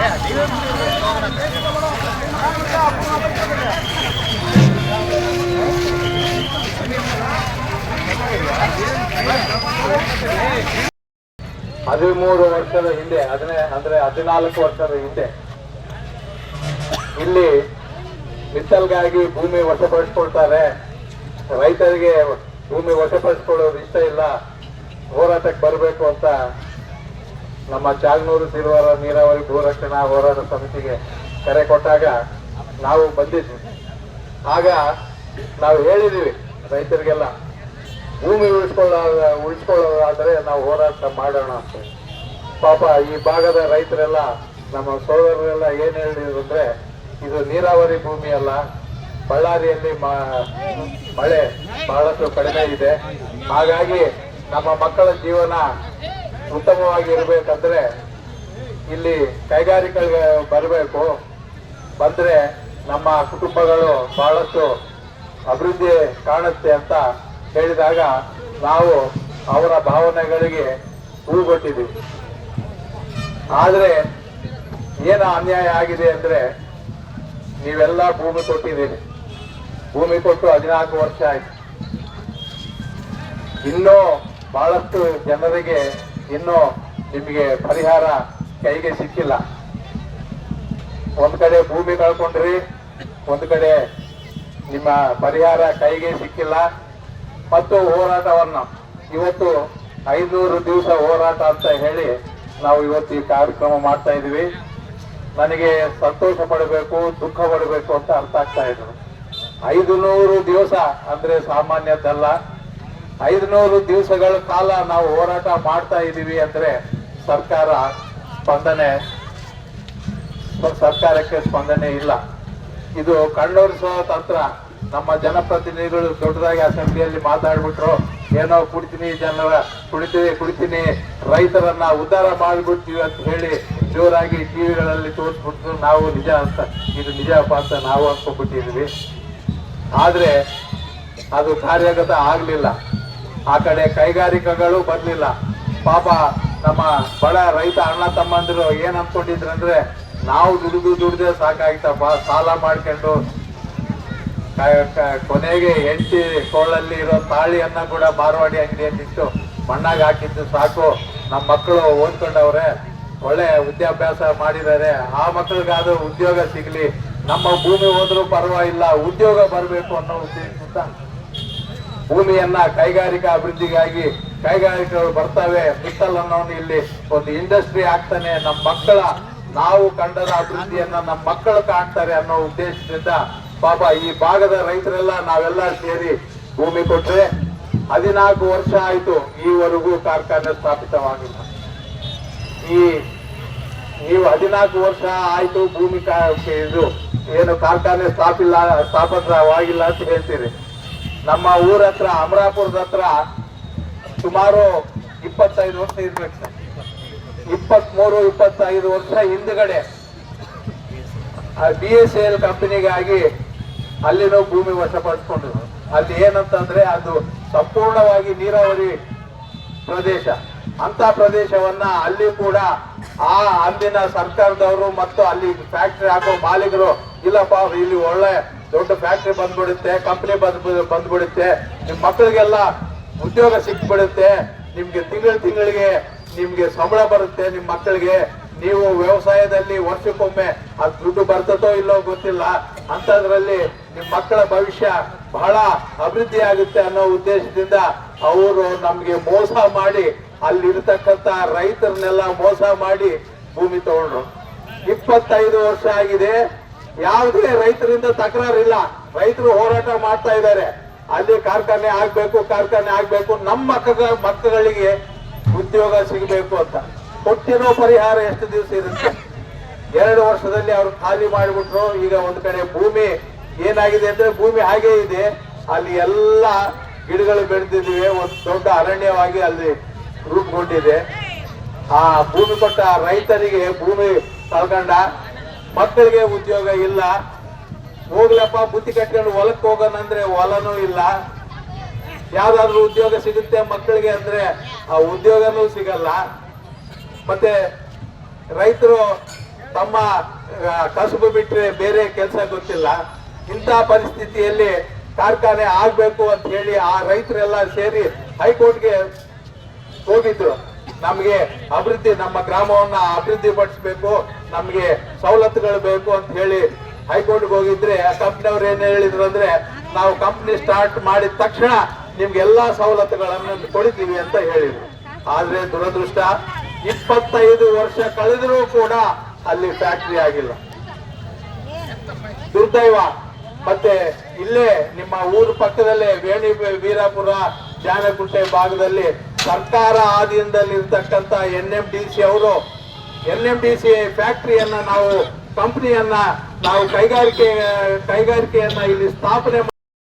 Yeah, you don't do it. ಹದಿಮೂರು ವರ್ಷದ ಹಿಂದೆ, ಅದನ್ನೇ ಅಂದ್ರೆ ಹದಿನಾಲ್ಕು ವರ್ಷದ ಹಿಂದೆ, ಇಲ್ಲಿ ಮಿತ್ತಲ್ಗಾಗಿ ಭೂಮಿ ವಶಪಡಿಸ್ಕೊಳ್ತಾರೆ. ರೈತರಿಗೆ ಭೂಮಿ ವಶಪಡಿಸ್ಕೊಳ್ಳೋದು ಇಷ್ಟ ಇಲ್ಲ. ಹೋರಾಟಕ್ಕೆ ಬರಬೇಕು ಅಂತ ನಮ್ಮ ಚಾಗ್ನೂರು ತಿರುವಾರ ನೀರಾವರಿ ಭೂರಕ್ಷಣಾ ಹೋರಾಟ ಸಮಿತಿಗೆ ಕರೆ ಕೊಟ್ಟಾಗ ನಾವು ಬಂದಿದ್ವಿ. ಆಗ ನಾವು ಹೇಳಿದೀವಿ ರೈತರಿಗೆಲ್ಲ ಭೂಮಿ ಉಳಿಸ್ಕೊಳ್ಳೋ ಉಳಿಸ್ಕೊಳ್ಳೋದಾದರೆ ನಾವು ಹೋರಾಟ ಮಾಡೋಣ ಅಂತ. ಪಾಪ ಈ ಭಾಗದ ರೈತರೆಲ್ಲ, ನಮ್ಮ ಸೋದರರೆಲ್ಲ ಏನ್ ಹೇಳಿದ್ರು ಅಂದರೆ, ಇದು ನೀರಾವರಿ ಭೂಮಿ ಅಲ್ಲ, ಬಳ್ಳಾರಿಯಲ್ಲಿ ಮಳೆ ಬಹಳಷ್ಟು ಕಡಿಮೆ ಇದೆ. ಹಾಗಾಗಿ ನಮ್ಮ ಮಕ್ಕಳ ಜೀವನ ಉತ್ತಮವಾಗಿ ಇರಬೇಕಂದ್ರೆ ಇಲ್ಲಿ ಕೈಗಾರಿಕೆ ಬರಬೇಕು. ಬಂದ್ರೆ ನಮ್ಮ ಕುಟುಂಬಗಳು ಬಹಳಷ್ಟು ಅಭಿವೃದ್ಧಿ ಕಾಣುತ್ತೆ ಅಂತ ಹೇಳಿದಾಗ ನಾವು ಅವರ ಭಾವನೆಗಳಿಗೆ ಹೂಗೊಟ್ಟಿದ್ದೀವಿ ಆದರೆ ಏನು ಅನ್ಯಾಯ ಆಗಿದೆ ಅಂದ್ರೆ ನೀವೆಲ್ಲ ಭೂಮಿ ಕೊಟ್ಟಿದ್ದೀರಿ. ಭೂಮಿ ಕೊಟ್ಟು ಹದಿನಾಲ್ಕು ವರ್ಷ ಆಯ್ತು. ಇನ್ನೂ ಬಹಳಷ್ಟು ಜನರಿಗೆ ಇನ್ನೂ ನಿಮಗೆ ಪರಿಹಾರ ಕೈಗೆ ಸಿಕ್ಕಿಲ್ಲ. ಒಂದು ಕಡೆ ಭೂಮಿ ಕಳ್ಕೊಂಡ್ರಿ, ಒಂದು ಕಡೆ ನಿಮ್ಮ ಪರಿಹಾರ ಕೈಗೆ ಸಿಕ್ಕಿಲ್ಲ. ಮತ್ತು ಹೋರಾಟವನ್ನ. ಇವತ್ತು ಐನೂರು ದಿವಸ ಹೋರಾಟ ಅಂತ ಹೇಳಿ ನಾವು ಇವತ್ತು ಈ ಕಾರ್ಯಕ್ರಮ ಮಾಡ್ತಾ ಇದ್ದೀವಿ. ನನಗೆ ಸಂತೋಷ ಪಡಬೇಕು, ದುಃಖ ಪಡಬೇಕು ಅಂತ ಅರ್ಥ ಆಗ್ತಾ ಇದ್ರು ಐದು ನೂರು ದಿವಸ ಅಂದ್ರೆ ಸಾಮಾನ್ಯದ್ದಲ್ಲ. ಐದುನೂರು ದಿವಸಗಳ ಕಾಲ ನಾವು ಹೋರಾಟ ಮಾಡ್ತಾ ಇದ್ದೀವಿ ಅಂದ್ರೆ ಸರ್ಕಾರ ಸ್ಪಂದನೆ, ಸರ್ಕಾರಕ್ಕೆ ಸ್ಪಂದನೆ ಇಲ್ಲ. ಇದು ಕಣ್ಣೋರಿಸುವ ತಂತ್ರ. ನಮ್ಮ ಜನಪ್ರತಿನಿಧಿಗಳು ದೊಡ್ಡದಾಗಿ ಅಸೆಂಬ್ಲಿಯಲ್ಲಿ ಮಾತಾಡ್ಬಿಟ್ರು, ಏನೋ ಕುಡಿತೀನಿ ಜನರ ಕುಡಿತೀನಿ ಕುಡಿತೀನಿ, ರೈತರನ್ನ ಉದ್ಧಾರ ಮಾಡಿಬಿಡ್ತೀವಿ ಅಂತ ಹೇಳಿ ಜೋರಾಗಿ ಟಿವಿಗಳಲ್ಲಿ ತೋರಿಸ್ಬಿಟ್ಟು ನಾವು ನಿಜ ಅಂತ, ಇದು ನಿಜಪ್ಪ ಅಂತ ನಾವು ಅನ್ಕೊಂಡ್ಬಿಟ್ಟಿದ್ವಿ. ಆದ್ರೆ ಅದು ಕಾರ್ಯಗತ ಆಗ್ಲಿಲ್ಲ. ಆ ಕಡೆ ಕೈಗಾರಿಕೆಗಳು ಬರ್ಲಿಲ್ಲ. ಪಾಪ ನಮ್ಮ ಬಡ ರೈತ ಅಣ್ಣ ತಮ್ಮಂದಿರು ಏನ್ ಅನ್ಕೊಂಡಿದ್ರಂದ್ರೆ ನಾವು ದುಡಿದು ದುಡಿದೇ ಸಾಕಾಯ್ತಪ್ಪ, ಸಾಲ ಮಾಡ್ಕೊಂಡು ಕೊನೆಗೆ ಹೆಂಡತಿ ಕೋಳಲ್ಲಿ ಇರೋ ತಾಳಿಯನ್ನ ಕೂಡ ಅಂಗಡಿಯಲ್ಲಿ ಅಂಗಡಿಯಲ್ಲಿಟ್ಟು ಮಣ್ಣಾಗಿ ಹಾಕಿದ್ದು ಸಾಕು. ನಮ್ಮ ಮಕ್ಕಳು ಓದ್ಕೊಂಡವ್ರೆ, ಒಳ್ಳೆ ವಿದ್ಯಾಭ್ಯಾಸ ಮಾಡಿದ್ದಾರೆ. ಆ ಮಕ್ಕಳಿಗಾದ್ರೂ ಉದ್ಯೋಗ ಸಿಗ್ಲಿ. ನಮ್ಮ ಭೂಮಿ ಹೋದ್ರೂ ಪರವಾಗಿಲ್ಲ, ಉದ್ಯೋಗ ಬರಬೇಕು ಅನ್ನೋ ಉದ್ದೇಶದಿಂದ ಭೂಮಿಯನ್ನ ಕೈಗಾರಿಕಾ ಅಭಿವೃದ್ಧಿಗಾಗಿ ಕೈಗಾರಿಕೆಗಳು ಬರ್ತವೆ. ಮಿತ್ತಲ್ ಅನ್ನೋನು ಇಲ್ಲಿ ಒಂದು ಇಂಡಸ್ಟ್ರಿ ಆಗ್ತಾನೆ. ನಮ್ಮ ಮಕ್ಕಳ ನಾವು ಕಂಡದ ಅಭಿವೃದ್ಧಿಯನ್ನ ನಮ್ಮ ಮಕ್ಕಳು ಕಾಣ್ತಾರೆ ಅನ್ನೋ ಉದ್ದೇಶದಿಂದ ಪಾಪ ಈ ಭಾಗದ ರೈತರೆಲ್ಲ ನಾವೆಲ್ಲ ಸೇರಿ ಭೂಮಿ ಕೊಟ್ರೆ ಹದಿನಾಲ್ಕು ವರ್ಷ ಆಯಿತು ಈವರೆಗೂ ಕಾರ್ಖಾನೆ ಸ್ಥಾಪಿತವಾಗಿಲ್ಲ. ಈ ನೀವು ಹದಿನಾಲ್ಕು ವರ್ಷ ಆಯಿತು ಭೂಮಿ ಇದು ಏನು ಕಾರ್ಖಾನೆ ಸ್ಥಾಪಿಲ್ಲ ಸ್ಥಾಪಿತವಾಗಿಲ್ಲ ಅಂತ ಹೇಳ್ತೀರಿ. ನಮ್ಮ ಊರ ಹತ್ರ, ಅಮರಾಪುರದ ಹತ್ರ ಸುಮಾರು ಇಪ್ಪತ್ತೈದು ವರ್ಷ ಇರ್ಬೇಕು ಸರ್. ಇಪ್ಪತ್ಮೂರು, ಇಪ್ಪತ್ತೈದು ವರ್ಷ ಹಿಂದ್ಗಡೆ ಬಿ ಎಸ್ ಎಲ್ ಕಂಪನಿಗಾಗಿ ಅಲ್ಲಿನೂ ಭೂಮಿ ವಶಪಡಿಸ್ಕೊಂಡಿದ್ರು ಅಲ್ಲಿ ಏನಂತಂದ್ರೆ ಅದು ಸಂಪೂರ್ಣವಾಗಿ ನೀರಾವರಿ ಪ್ರದೇಶ. ಅಂತ ಪ್ರದೇಶವನ್ನ ಅಲ್ಲಿ ಕೂಡ ಆ ಅಂದಿನ ಸರ್ಕಾರದವರು ಮತ್ತು ಅಲ್ಲಿ ಫ್ಯಾಕ್ಟರಿ ಹಾಕೋ ಮಾಲೀಕರು, ಇಲ್ಲಪ್ಪ, ಇಲ್ಲಿ ಒಳ್ಳೆ ದೊಡ್ಡ ಫ್ಯಾಕ್ಟರಿ ಬಂದ್ಬಿಡುತ್ತೆ ಕಂಪ್ನಿ ಬಂದ್ ಬಂದ್ಬಿಡುತ್ತೆ. ನಿಮ್ ಮಕ್ಕಳಿಗೆಲ್ಲ ಉದ್ಯೋಗ ಸಿಕ್ಬಿಡುತ್ತೆ. ನಿಮ್ಗೆ ತಿಂಗಳ ತಿಂಗಳಿಗೆ ನಿಮ್ಗೆ ಸಂಬಳ ಬರುತ್ತೆ ನಿಮ್ ಮಕ್ಕಳಿಗೆ ನೀವು ವ್ಯವಸಾಯದಲ್ಲಿ ವರ್ಷಕ್ಕೊಮ್ಮೆ ಅದು ದುಡ್ಡು ಬರ್ತದೋ ಇಲ್ಲೋ ಗೊತ್ತಿಲ್ಲ. ಅಂತದ್ರಲ್ಲಿ ನಿಮ್ಮ ಮಕ್ಕಳ ಭವಿಷ್ಯ ಬಹಳ ಅಭಿವೃದ್ಧಿ ಆಗುತ್ತೆ ಅನ್ನೋ ಉದ್ದೇಶದಿಂದ ಅವರು ನಮಗೆ ಮೋಸ ಮಾಡಿ ಅಲ್ಲಿರ್ತಕ್ಕಂಥ ರೈತರನ್ನೆಲ್ಲ ಮೋಸ ಮಾಡಿ ಭೂಮಿ ತಗೊಂಡ್ರು. ಇಪ್ಪತ್ತೈದು ವರ್ಷ ಆಗಿದೆ. ಯಾವುದೇ ರೈತರಿಂದ ತಕರಾರಿಲ್ಲ. ರೈತರು ಹೋರಾಟ ಮಾಡ್ತಾ ಇದ್ದಾರೆ. ಅಲ್ಲಿ ಕಾರ್ಖಾನೆ ಆಗ್ಬೇಕು ಕಾರ್ಖಾನೆ ಆಗ್ಬೇಕು, ನಮ್ಮ ಮಕ್ಕಳ ಮಕ್ಕಳಿಗೆ ಉದ್ಯೋಗ ಸಿಗಬೇಕು ಅಂತ. ಕೊಟ್ಟಿರೋ ಪರಿಹಾರ ಎಷ್ಟು ದಿವಸ ಇರುತ್ತೆ? ಎರಡು ವರ್ಷದಲ್ಲಿ ಅವರು ಖಾಲಿ ಮಾಡಿಬಿಟ್ರು. ಈಗ ಒಂದ್ ಕಡೆ ಭೂಮಿ ಏನಾಗಿದೆ ಅಂದ್ರೆ ಭೂಮಿ ಹಾಗೆ ಇದೆ. ಅಲ್ಲಿ ಎಲ್ಲ ಗಿಡಗಳು ಬೆಳೆದಿದ್ದೀವಿ. ಒಂದು ದೊಡ್ಡ ಅರಣ್ಯವಾಗಿ ಅಲ್ಲಿ ರೂಪುಗೊಂಡಿದೆ. ಆ ಭೂಮಿ ಕೊಟ್ಟ ರೈತರಿಗೆ ಭೂಮಿ ಕಳ್ಕೊಂಡ ಮಕ್ಕಳಿಗೆ ಉದ್ಯೋಗ ಇಲ್ಲ. ಹೋಗ್ಲಪ್ಪ, ಬುತ್ತಿ ಕಟ್ಕೊಂಡು ಹೊಲಕ್ಕೆ ಹೋಗೋಣ ಅಂದ್ರೆ ಹೊಲನೂ ಇಲ್ಲ. ಯಾವ್ದಾದ್ರು ಉದ್ಯೋಗ ಸಿಗುತ್ತೆ ಮಕ್ಕಳಿಗೆ ಅಂದ್ರೆ ಆ ಉದ್ಯೋಗನೂ ಸಿಗಲ್ಲ. ಮತ್ತೆ ರೈತರು ತಮ್ಮ ಕಸುಬು ಬಿಟ್ಟರೆ ಬೇರೆ ಕೆಲಸ ಗೊತ್ತಿಲ್ಲ. ಇಂಥ ಪರಿಸ್ಥಿತಿಯಲ್ಲಿ ಕಾರ್ಖಾನೆ ಆಗ್ಬೇಕು ಅಂತ ಹೇಳಿ ಆ ರೈತರೆಲ್ಲ ಸೇರಿ ಹೈಕೋರ್ಟ್ಗೆ ಹೋಗಿದ್ರು. ನಮಗೆ ಅಭಿವೃದ್ಧಿ, ನಮ್ಮ ಗ್ರಾಮವನ್ನ ಅಭಿವೃದ್ಧಿ ಪಡಿಸ್ಬೇಕು ನಮಗೆ ಸವಲತ್ತುಗಳು ಬೇಕು ಅಂತ ಹೇಳಿ ಹೈಕೋರ್ಟ್ಗೆ ಹೋಗಿದ್ರೆ ಆ ಕಂಪ್ನಿಯವ್ರು ಏನ್ ಹೇಳಿದ್ರು ಅಂದ್ರೆ, ನಾವು ಕಂಪ್ನಿ ಸ್ಟಾರ್ಟ್ ಮಾಡಿದ ತಕ್ಷಣ ನಿಮ್ಗೆ ಎಲ್ಲಾ ಸವಲತ್ತುಗಳನ್ನು ಕೊಡ್ತೀವಿ ಅಂತ ಹೇಳಿದ್ರು. ಆದ್ರೆ ದುರದೃಷ್ಟ, ಇಪ್ಪತ್ತೈದು ವರ್ಷ ಕಳೆದರೂ ಕೂಡ ಅಲ್ಲಿ ಫ್ಯಾಕ್ಟ್ರಿ ಆಗಿಲ್ಲ. ದುರ್ದೈವ. ಮತ್ತೆ ಇಲ್ಲೇ ನಿಮ್ಮ ಊರು ಪಕ್ಕದಲ್ಲೇ ವೇಣಿ, ವೀರಾಪುರ ಜಾನಕುಂಟೆ ಭಾಗದಲ್ಲಿ ಸರ್ಕಾರ ಆದಿಯಿಂದಲ್ಲಿ ಇರ್ತಕ್ಕಂತ ಎನ್ ಎಂ ಡಿ ಸಿ ಅವರು ಎನ್ ಎಂ ಡಿ ಸಿ ಫ್ಯಾಕ್ಟ್ರಿಯನ್ನ ನಾವು ಕಂಪನಿಯನ್ನ ನಾವು ಕೈಗಾರಿಕೆ, ಕೈಗಾರಿಕೆಯನ್ನ ಇಲ್ಲಿ ಸ್ಥಾಪನೆ